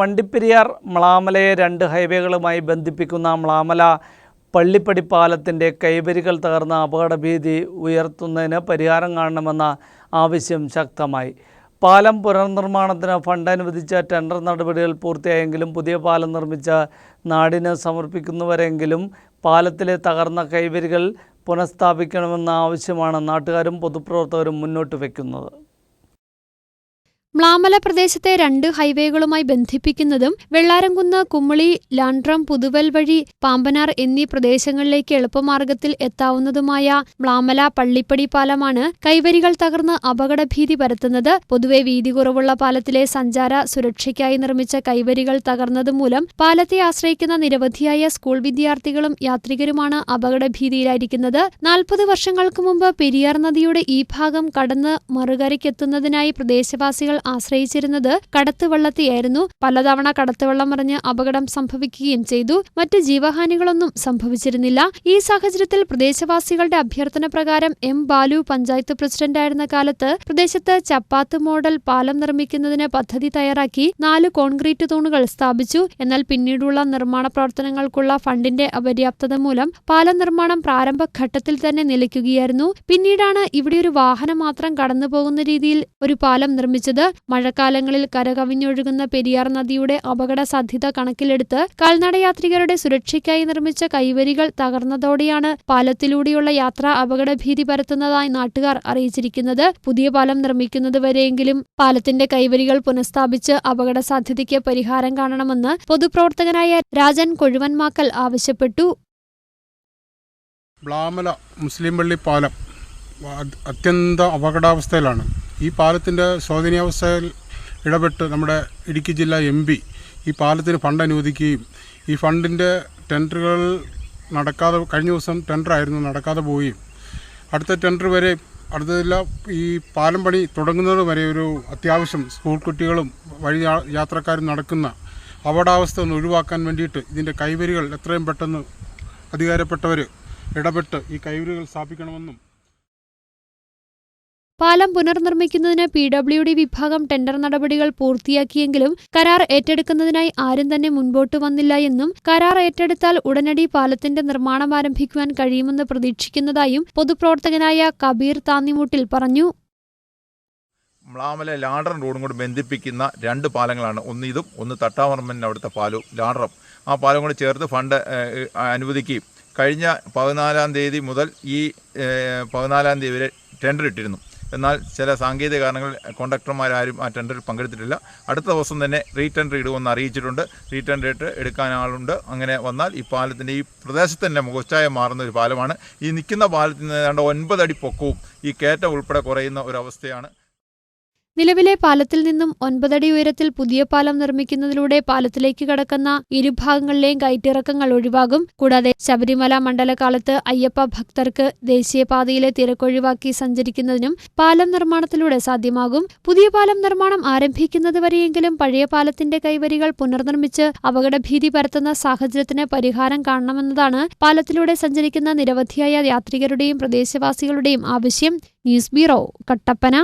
വണ്ടിപ്പെരിയാർ മ്ലാമലയെ രണ്ട് ഹൈവേകളുമായി ബന്ധിപ്പിക്കുന്ന മ്ലാമല പള്ളിപ്പടി പാലത്തിന്റെ കൈവരികൾ തകർന്ന അപകടഭീതി ഉയർത്തുന്നതിന് പരിഹാരം കാണണമെന്ന ആവശ്യം ശക്തമായി. പാലം പുനർനിർമ്മാണത്തിന് ഫണ്ട് അനുവദിച്ച ടെൻഡർ നടപടികൾ പൂർത്തിയായെങ്കിലും പുതിയ പാലം നിർമ്മിച്ച നാടിന് സമർപ്പിക്കുന്നവരെങ്കിലും പാലത്തിലെ തകർന്ന കൈവരികൾ പുനഃസ്ഥാപിക്കണമെന്ന ആവശ്യമാണ് നാട്ടുകാരും പൊതുപ്രവർത്തകരും മുന്നോട്ട് വയ്ക്കുന്നത്. മ്ലാമല പ്രദേശത്തെ രണ്ട് ഹൈവേകളുമായി ബന്ധിപ്പിക്കുന്നതും വെള്ളാരംകുന്ന് കുമ്മളി ലാൻഡ്രം പുതുവൽ വഴി പാമ്പനാർ എന്നീ പ്രദേശങ്ങളിലേക്ക് എളുപ്പമാർഗത്തിൽ എത്താവുന്നതുമായ മ്ലാമല പള്ളിപ്പടി പാലമാണ് കൈവരികൾ തകർന്ന് അപകടഭീതി പരത്തുന്നത്. പൊതുവെ വീതി കുറവുള്ള പാലത്തിലെ സഞ്ചാര സുരക്ഷയ്ക്കായി നിർമ്മിച്ച കൈവരികൾ തകർന്നതുമൂലം പാലത്തെ ആശ്രയിക്കുന്ന നിരവധിയായ സ്കൂൾ വിദ്യാർത്ഥികളും യാത്രികരുമാണ് അപകടഭീതിയിലായിരിക്കുന്നത്. നാൽപ്പത് വർഷങ്ങൾക്ക് മുമ്പ് പെരിയാർ നദിയുടെ ഈ ഭാഗം കടന്ന് മറുകരയ്ക്കെത്തുന്നതിനായി പ്രദേശവാസികൾ ആശ്രയിച്ചിരുന്നത് കടത്തുവള്ളത്തെയായിരുന്നു. പലതവണ കടത്തുവള്ളം മറിഞ്ഞ് അപകടം സംഭവിക്കുകയും ചെയ്തു. മറ്റ് ജീവഹാനികളൊന്നും സംഭവിച്ചിരുന്നില്ല. ഈ സാഹചര്യത്തിൽ പ്രദേശവാസികളുടെ അഭ്യർത്ഥന പ്രകാരം എം ബാലു പഞ്ചായത്ത് പ്രസിഡന്റായിരുന്ന കാലത്ത് പ്രദേശത്ത് ചപ്പാത്ത് മോഡൽ പാലം നിർമ്മിക്കുന്നതിന് പദ്ധതി തയ്യാറാക്കി നാല് കോൺക്രീറ്റ് തൂണുകൾ സ്ഥാപിച്ചു. എന്നാൽ പിന്നീടുള്ള നിർമ്മാണ പ്രവർത്തനങ്ങൾക്കുള്ള ഫണ്ടിന്റെ അപര്യാപ്തത മൂലം പാലം നിർമ്മാണം പ്രാരംഭഘട്ടത്തിൽ തന്നെ നിലയ്ക്കുകയായിരുന്നു. പിന്നീടാണ് ഇവിടെ ഒരു വാഹനം മാത്രം കടന്നുപോകുന്ന രീതിയിൽ ഒരു പാലം നിർമ്മിച്ചത്. മഴക്കാലങ്ങളിൽ കരകവിഞ്ഞൊഴുകുന്ന പെരിയാർ നദിയുടെ അപകട സാധ്യത കണക്കിലെടുത്ത് കാൽനടയാത്രികരുടെ സുരക്ഷയ്ക്കായി നിർമ്മിച്ച കൈവരികൾ തകർന്നതോടെയാണ് പാലത്തിലൂടെയുള്ള യാത്ര അപകടഭീതി പരത്തുന്നതായി നാട്ടുകാർ അറിയിച്ചിരിക്കുന്നത്. പുതിയ പാലം നിർമ്മിക്കുന്നതുവരെയെങ്കിലും പാലത്തിന്റെ കൈവരികൾ പുനഃസ്ഥാപിച്ച് അപകട സാധ്യതയ്ക്ക് പരിഹാരം കാണണമെന്ന് പൊതുപ്രവർത്തകനായ രാജൻ കൊഴുവന്മാക്കൽ ആവശ്യപ്പെട്ടു. ബ്ലാമല മുസ്ലിം പള്ളി പാലം അത്യന്ത അപകടാവസ്ഥയിലാണ്. ഈ പാലത്തിന്റെ ശോധനീയാവസ്ഥയിൽ ഇടപെട്ട് നമ്മുടെ ഇടുക്കി ജില്ലാ എം പി ഈ പാലത്തിന് ഫണ്ട് അനുവദിക്കുകയും ഈ ഫണ്ടിന്റെ ടെൻഡറുകൾ നടക്കാതെ കഴിഞ്ഞ ദിവസം ടെൻഡറായിരുന്നു നടക്കാതെ പോവുകയും. അടുത്ത ടെൻഡർ വരെ അടുത്തതില്ല ഈ പാലം പണി തുടങ്ങുന്നത് വരെ ഒരു അത്യാവശ്യം സ്കൂൾ കുട്ടികളും വഴി യാത്രക്കാരും നടക്കുന്ന അപകടാവസ്ഥ ഒന്ന് ഒഴിവാക്കാൻ വേണ്ടിയിട്ട് ഇതിന്റെ കൈവരികൾ എത്രയും പെട്ടെന്ന് അധികാരപ്പെട്ടവർ ഇടപെട്ട് ഈ കൈവരികൾ സ്ഥാപിക്കണമെന്നും പാലം പുനർനിർമ്മിക്കുന്നതിന് പി ഡബ്ല്യു ഡി വിഭാഗം ടെൻഡർ നടപടികൾ പൂർത്തിയാക്കിയെങ്കിലും കരാർ ഏറ്റെടുക്കുന്നതിനായി ആരും തന്നെ മുൻപോട്ട് വന്നില്ല എന്നും കരാർ ഏറ്റെടുത്താൽ ഉടനടി പാലത്തിന്റെ നിർമ്മാണം ആരംഭിക്കുവാൻ കഴിയുമെന്ന് പ്രതീക്ഷിക്കുന്നതായും പൊതുപ്രവർത്തകനായ കബീർ താന്നിമൂട്ടിൽ പറഞ്ഞു. മ്ലാമല ലാഡറൻ റോഡും കൂടി ബന്ധിപ്പിക്കുന്ന രണ്ട് പാലങ്ങളാണ്. ഒന്ന് ഇതും ഒന്ന് തട്ടാമർമ്മൻ അവിടുത്തെ പാലവും ലാഡറും ആ പാലം കൂടി ചേർത്ത് ഫണ്ട് അനുവദിക്കുകയും കഴിഞ്ഞ പതിനാലാം തീയതി മുതൽ ഈ പതിനാലാം തീയതി വരെ ടെൻഡർ ഇട്ടിരുന്നു. എന്നാൽ ചില സാങ്കേതിക കാരണങ്ങൾ കോൺട്രാക്ടർമാരാരും ആ ടെൻഡറിൽ പങ്കെടുത്തിട്ടില്ല. അടുത്ത ദിവസം തന്നെ റീടെൻഡർ ഇടുമെന്ന് അറിയിച്ചിട്ടുണ്ട്. റീടെൻഡർ ഇട്ട് എടുക്കാൻ ആളുണ്ട്. അങ്ങനെ വന്നാൽ ഈ പാലത്തിന്റെ ഈ പ്രദേശത്ത് തന്നെ മുഖച്ഛായ മാറുന്ന ഒരു പാലമാണ്. ഈ നിൽക്കുന്ന പാലത്തിൽ നിന്ന് ഏതാണ്ട് ഒൻപതടി പൊക്കവും ഈ കയറ്റം ഉൾപ്പെടെ കുറയുന്ന ഒരവസ്ഥയാണ് നിലവിലെ പാലത്തിൽ നിന്നും ഒൻപതടി ഉയരത്തിൽ പുതിയ പാലം നിർമ്മിക്കുന്നതിലൂടെ പാലത്തിലേക്ക് കടക്കുന്ന ഇരുഭാഗങ്ങളിലെയും കയറ്റിറക്കങ്ങൾ ഒഴിവാകും. കൂടാതെ ശബരിമല മണ്ഡലകാലത്ത് അയ്യപ്പ ഭക്തർക്ക് ദേശീയപാതയിലെ തിരക്കൊഴിവാക്കി സഞ്ചരിക്കുന്നതിനും പാലം നിർമ്മാണത്തിലൂടെ സാധ്യമാകും. പുതിയ പാലം നിർമ്മാണം ആരംഭിക്കുന്നതുവരെയെങ്കിലും പഴയ പാലത്തിന്റെ കൈവരികൾ പുനർനിർമ്മിച്ച് അപകടഭീതി പരത്തുന്ന സാഹചര്യത്തിന് പരിഹാരം കാണണമെന്നതാണ് പാലത്തിലൂടെ സഞ്ചരിക്കുന്ന നിരവധിയായ യാത്രികരുടെയും പ്രദേശവാസികളുടെയും ആവശ്യം. News bureau Kattappana.